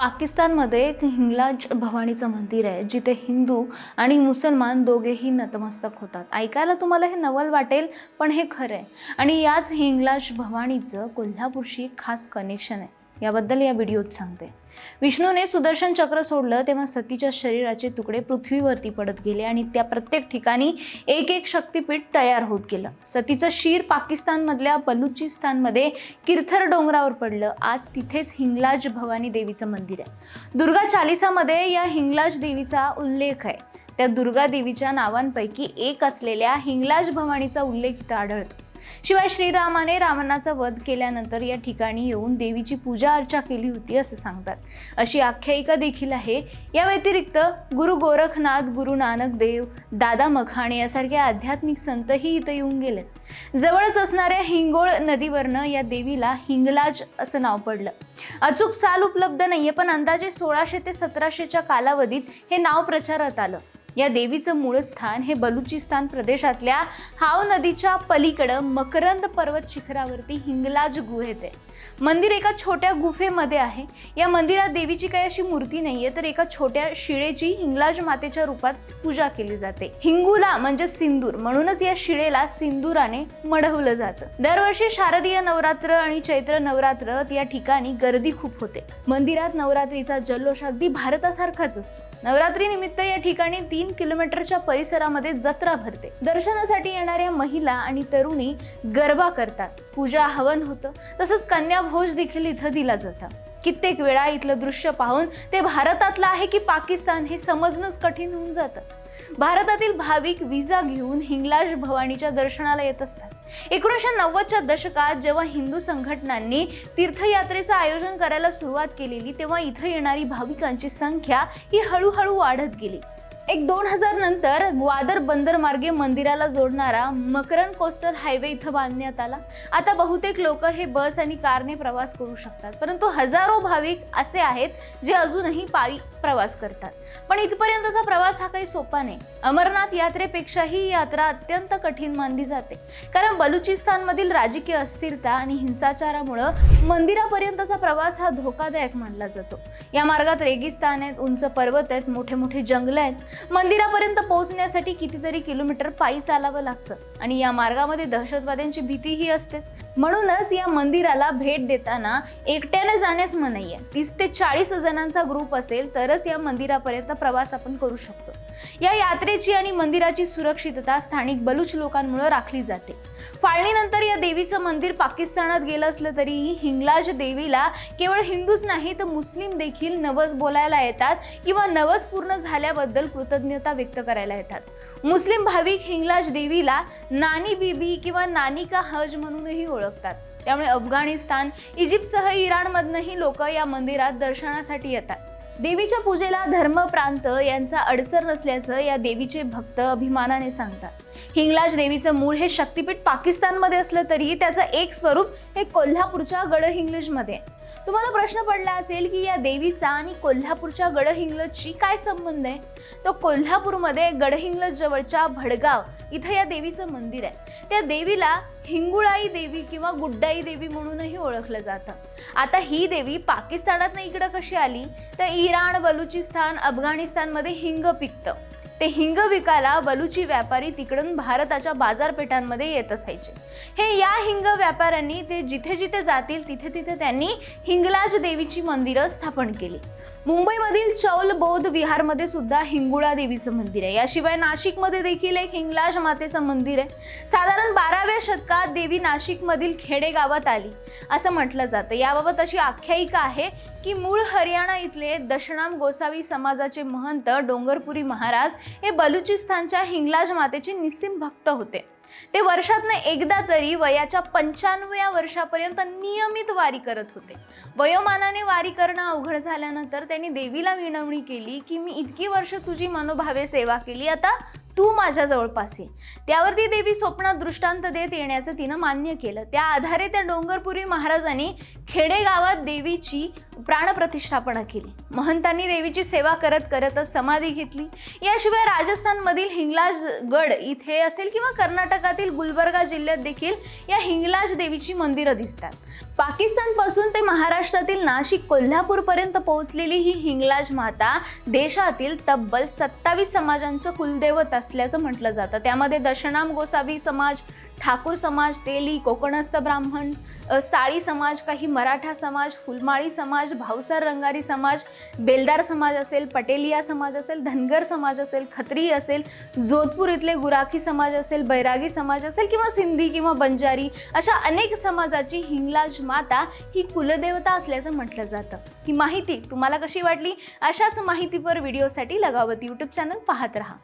पाकिस्तानमध्ये एक हिंगलाज भवानीचं मंदिर आहे जिथे हिंदू आणि मुसलमान दोघेही नतमस्तक होतात. ऐकायला तुम्हाला हे नवल वाटेल पण हे खरं आहे. आणि याच हिंगलाज भवानीचं कोल्हापूरशी खास कनेक्शन आहे. याबद्दल या व्हिडिओत सांगते. विष्णूने सुदर्शन चक्र सोडलं तेव्हा सतीच्या शरीराचे तुकडे पृथ्वीवरती पडत गेले आणि त्या प्रत्येक ठिकाणी एक एक शक्तिपीठ तयार होत गेलं. सतीचं शीर पाकिस्तानमधल्या बलुचिस्तानमध्ये किरथर डोंगरावर पडलं. आज तिथेच हिंगलाज भवानी देवीचं मंदिर आहे. दुर्गा चालिसामध्ये या हिंगलाज देवीचा उल्लेख आहे. त्या दुर्गा देवीच्या नावांपैकी एक असलेल्या हिंगलाज भवानीचा उल्लेख इथं आढळतो. शिवाय श्रीरामाने रावणाचा वध केल्यानंतर या ठिकाणी येऊन देवीची पूजा अर्चा केली होती असं सांगतात. अशी आख्यायिका देखील आहे. या व्यतिरिक्त गुरु गोरखनाथ गुरु नानक देव दादा मखाणे यासारखे आध्यात्मिक संतही इथं येऊन गेलेत जवळच असणाऱ्या हिंगोळ नदीवरनं या देवीला हिंगलाज असं नाव पडलं. अचूक साल उपलब्ध नाहीये पण अंदाजे सोळाशे ते सतराशेच्या कालावधीत हे नाव प्रचारात आलं. या देवीचं मूळ स्थान हे बलुचिस्तान प्रदेशातल्या हाव नदीच्या पलीकडं मकरंद पर्वत शिखरावरती हिंगलाज गुहेत आहे. मंदिर एका छोट्या गुफेमध्ये आहे. या मंदिरात देवीची काही अशी मूर्ती नाहीये तर एका छोट्या शिळेची हिंगलाज मातेच्या रूपात पूजा केली जाते. हिंगुला म्हणजे सिंदूर म्हणूनच या शिळेला सिंदुराने मढवलं जातं. दरवर्षी शारदीय नवरात्र आणि चैत्र नवरात्र या ठिकाणी गर्दी खूप होते. मंदिरात नवरात्रीचा जल्लोष अगदी भारतासारखाच असतो. नवरात्री निमित्त या ठिकाणी तीन किलोमीटरच्या परिसरामध्ये जत्रा भरते. दर्शनासाठी येणाऱ्या महिला आणि तरुणी गरबा करतात. पूजा हवन होतं. तसंच कन्या भोज देखील इथं दिला जातं. कित्येक वेळा इथलं दृश्य पाहून ते भारतातलं आहे की पाकिस्तान हे समजणंच कठीण होऊन जातं. भारतातील भाविक विजा घेऊन हिंगलाज भवानीच्या दर्शनाला येत असतात. एकोणीसशे नव्वदच्या दशकात जेव्हा हिंदू संघटनांनी तीर्थयात्रेचं आयोजन करायला सुरुवात केलेली तेव्हा इथं येणारी भाविकांची संख्या ही हळूहळू वाढत गेली. एक दोन हजार नंतर ग्वादर बंदर मार्गे मंदिराला जोडणारा मकरन कोस्टल हायवे इथं बांधण्यात आला. आता बहुतेक लोक हे बस आणि कारने प्रवास करू शकतात परंतु हजारो भाविक असे आहेत जे अजूनही पायी प्रवास करतात. पण इथपर्यंतचा प्रवास हा काही सोपा नाही. अमरनाथ यात्रेपेक्षाही ही यात्रा अत्यंत कठीण मानली जाते. कारण बलुचिस्तानमधील राजकीय अस्थिरता आणि हिंसाचारामुळं मंदिरापर्यंतचा प्रवास हा धोकादायक मानला जातो. या मार्गात रेगिस्तान आहेत उंच पर्वत आहेत मोठे मोठे जंगल आहेत मंदिरापर्यंत पोहोचण्यासाठी कितीतरी किलोमीटर पायी चालावं लागतं. आणि या मार्गामध्ये दहशतवाद्यांची भीतीही असतेच. म्हणूनच या मंदिराला भेट देताना एकट्याने जाण्यास मनाई आहे तीस ते चाळीस जणांचा ग्रुप असेल तरच या मंदिरापर्यंत प्रवास आपण करू शकतो. या यात्रेची आणि मंदिराची सुरक्षितता स्थानिक बलूच लोकांमुळे राखली जाते. फाळणीनंतर या देवीचं मंदिर पाकिस्तानात गेलं असलं तरीही हिंगलाज देवीला केवळ हिंदूच नाही तर मुस्लिम देखील नवस बोलायला येतात किंवा नवस पूर्ण झाल्याबद्दल कृतज्ञता व्यक्त करायला येतात. मुस्लिम भाविक हिंगलाज देवीला नानी बीबी किंवा नानी का हज म्हणूनही ओळखतात. त्यामुळे अफगाणिस्तान इजिप्तसह इराणमधनंही लोक या मंदिरात दर्शनासाठी येतात. देवीच्या पूजेला धर्म प्रांत यांचा अडसर नसल्याचं या देवीचे भक्त अभिमानाने सांगतात हिंगलाज देवीचं मूळ हे शक्तिपीठ पाकिस्तानमध्ये असलं तरी त्याचं एक स्वरूप हे कोल्हापूरच्या गडहिंग्लजमध्ये आहे. तुम्हाला प्रश्न पडला असेल की या देवीचा आणि कोल्हापूरच्या गडहिंग्लजशी काय संबंध आहे? तो कोल्हापूरमध्ये गडहिंग्लज जवळच्या भडगाव इथं या देवीचं मंदिर आहे. त्या देवीला हिंगुळाई देवी किंवा गुड्डाई देवी म्हणूनही ओळखलं जातं. आता ही देवी पाकिस्तानात इकडं कशी आली? तर इराण बलुचिस्तान अफगाणिस्तानमध्ये हिंग पिकतं. ते हिंग विकायला बलुची व्यापारी तिकडून भारताच्या बाजारपेठांमध्ये येत असायचे. हे या हिंग व्यापाऱ्यांनी ते जिथे जिथे जातील तिथे तिथे त्यांनी हिंगलाज देवीची मंदिरं स्थापन केली. मुंबईमधील चौल बौद्ध विहारमध्ये सुद्धा हिंगुळा देवीचं मंदिर आहे. याशिवाय नाशिकमध्ये देखील एक हिंगलाज मातेचं मंदिर आहे. साधारण बाराव्या शतकात देवी नाशिकमधील खेडेगावात आली. असं म्हटलं जातं. याबाबत अशी आख्यायिका आहे की मूळ हरियाणा इथले दशनाम गोसावी समाजाचे महंत डोंगरपुरी महाराज हे बलुचिस्तानच्या हिंगलाज मातेचे निस्सिम भक्त होते. ते वर्षातनं एकदा तरी वयाच्या पंच्याण्णव्या वर्षापर्यंत नियमित वारी करत होते. वयोमानाने वारी करणं अवघड झाल्यानंतर त्यांनी देवीला विनवणी केली की मी इतकी वर्ष तुझी मनोभावे सेवा केली. आता तू माझ्या जवळपास ये. त्यावरती देवी स्वप्नात दृष्टांत देत येण्याचं तिनं मान्य केलं. त्या आधारे त्या डोंगरपुरी महाराजांनी खेडेगावात देवीची प्राणप्रतिष्ठापना केली. महंतांनी देवीची सेवा करत करतच समाधी घेतली. याशिवाय राजस्थानमधील हिंगलाज गड इथे असेल किंवा कर्नाटकातील गुलबर्गा जिल्ह्यात देखील या हिंगलाज देवीची मंदिरं दिसतात. पाकिस्तानपासून ते महाराष्ट्रातील नाशिक कोल्हापूरपर्यंत पोहोचलेली ही हिंगलाज माता देशातील तब्बल सत्तावीस समाजांचं कुलदैवत असल्याचं म्हटलं जातं. त्यामध्ये दशनाम गोसावी समाज ठाकूर समाज तेली कोकणस्थ ब्राह्मण साळी समाज काही मराठा समाज फुलमाळी समाज भावसार रंगारी समाज बेलदार समाज असेल पटेलिया समाज असेल धनगर समाज असेल खत्री असेल जोधपूर इथले गुराखी समाज असेल बैरागी समाज असेल किंवा सिंधी किंवा बंजारी अशा अनेक समाजाची हिंगलाज माता ही कुलदेवता असल्याचं म्हटलं जातं. ही माहिती तुम्हाला कशी वाटली? अशाच माहितीपर व्हिडिओसाठी लगावत यूट्यूब चॅनल पाहत राहा.